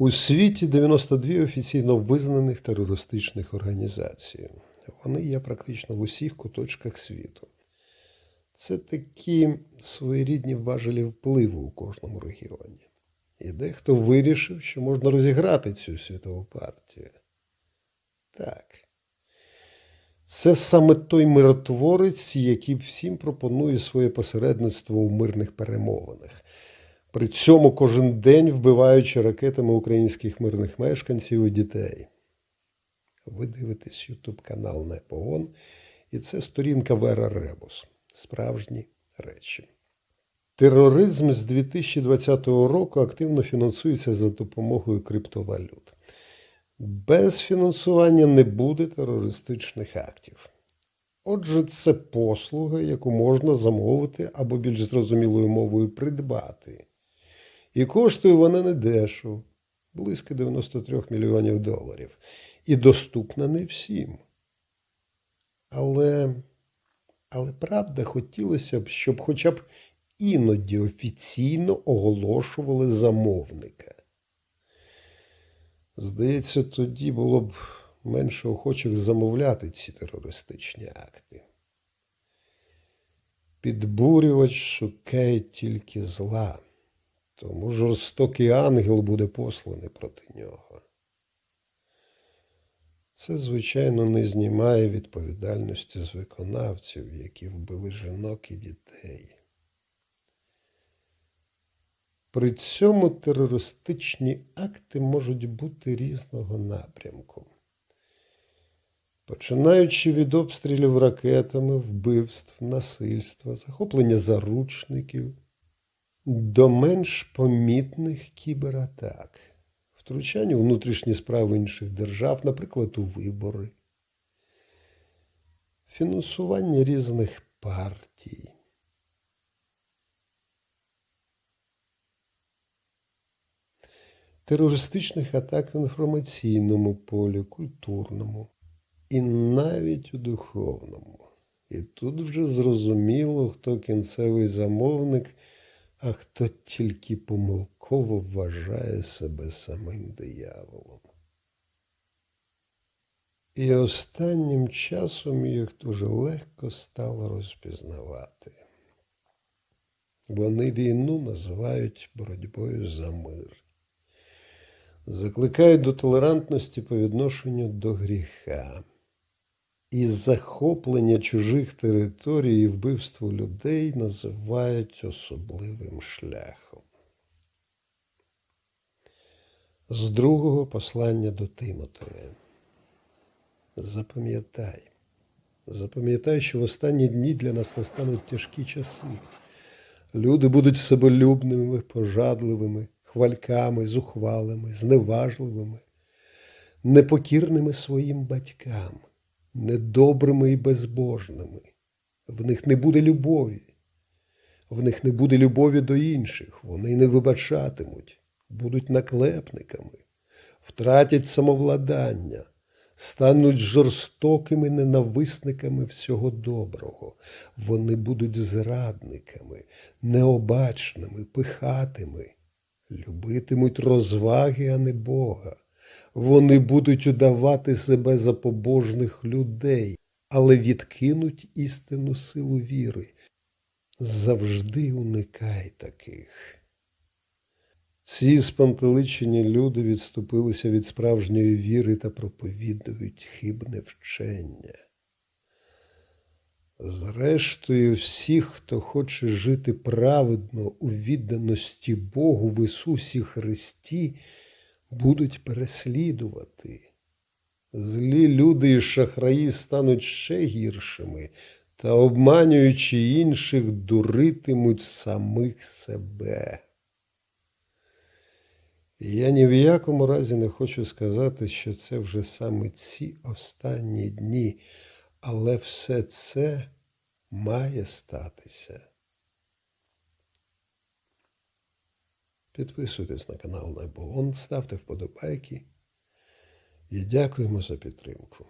У світі 92 офіційно визнаних терористичних організацій. Вони є практично в усіх куточках світу. Це такі своєрідні важелі впливу у кожному регіоні. І дехто вирішив, що можна розіграти цю світову партію. Так. Це саме той миротворець, який всім пропонує своє посередництво у мирних перемовинах. При цьому кожен день вбиваючи ракетами українських мирних мешканців і дітей. Ви дивитесь Ютуб канал НЕПООН, і це сторінка Вера Ребус. Справжні речі. Тероризм з 2020 року активно фінансується за допомогою криптовалют. Без фінансування не буде терористичних актів. Отже, це послуга, яку можна замовити або більш зрозумілою мовою придбати. І коштує вона недешево, близько 93 мільйонів доларів. І доступна не всім. Але, але правда, хотілося б, щоб хоча б іноді офіційно оголошували замовника. Здається, тоді було б менше охочих замовляти ці терористичні акти. Підбурювач шукає тільки зла, тому жорстокий ангел буде посланий проти нього. Це, звичайно, не знімає відповідальності з виконавців, які вбили жінок і дітей. При цьому терористичні акти можуть бути різного напрямку. Починаючи від обстрілів ракетами, вбивств, насильства, захоплення заручників до менш помітних кібератак, втручання у внутрішні справи інших держав, наприклад, у вибори, фінансування різних партій. терористичних атак в інформаційному полі, культурному і навіть у духовному. І тут вже зрозуміло, хто кінцевий замовник, а хто тільки помилково вважає себе самим дияволом. І останнім часом їх дуже легко стало розпізнавати. Вони війну називають боротьбою за мир закликають до толерантності по відношенню до гріха. І захоплення чужих територій і вбивство людей називають особливим шляхом. З другого послання до Тимотея. Запам'ятай, запам'ятай, що в останні дні для нас настануть тяжкі часи. Люди будуть себелюбними, пожадливими, хвальками, зухвалими, зневажливими, непокірними своїм батькам, недобрими і безбожними. В них не буде любові, в них не буде любові до інших, вони не вибачатимуть, будуть наклепниками, втратять самовладання. Стануть жорстокими ненависниками всього доброго. Вони будуть зрадниками, необачними, пихатими, любитимуть розваги, а не Бога. Вони будуть удавати себе за побожних людей, але відкинуть істинну силу віри. Завжди уникай таких. Ці спантеличені люди відступилися від справжньої віри та проповідують хибне вчення. Зрештою, всіх, хто хоче жити праведно у відданості Богу в Ісусі Христі, будуть переслідувати. Злі люди і шахраї стануть ще гіршими та, обманюючи інших, дуритимуть самих себе. Я ні в якому разі не хочу сказати, що це вже саме ці останні дні. Але все це має статися. Підписуйтесь на канал Небогон, ставте вподобайки і дякуємо за підтримку.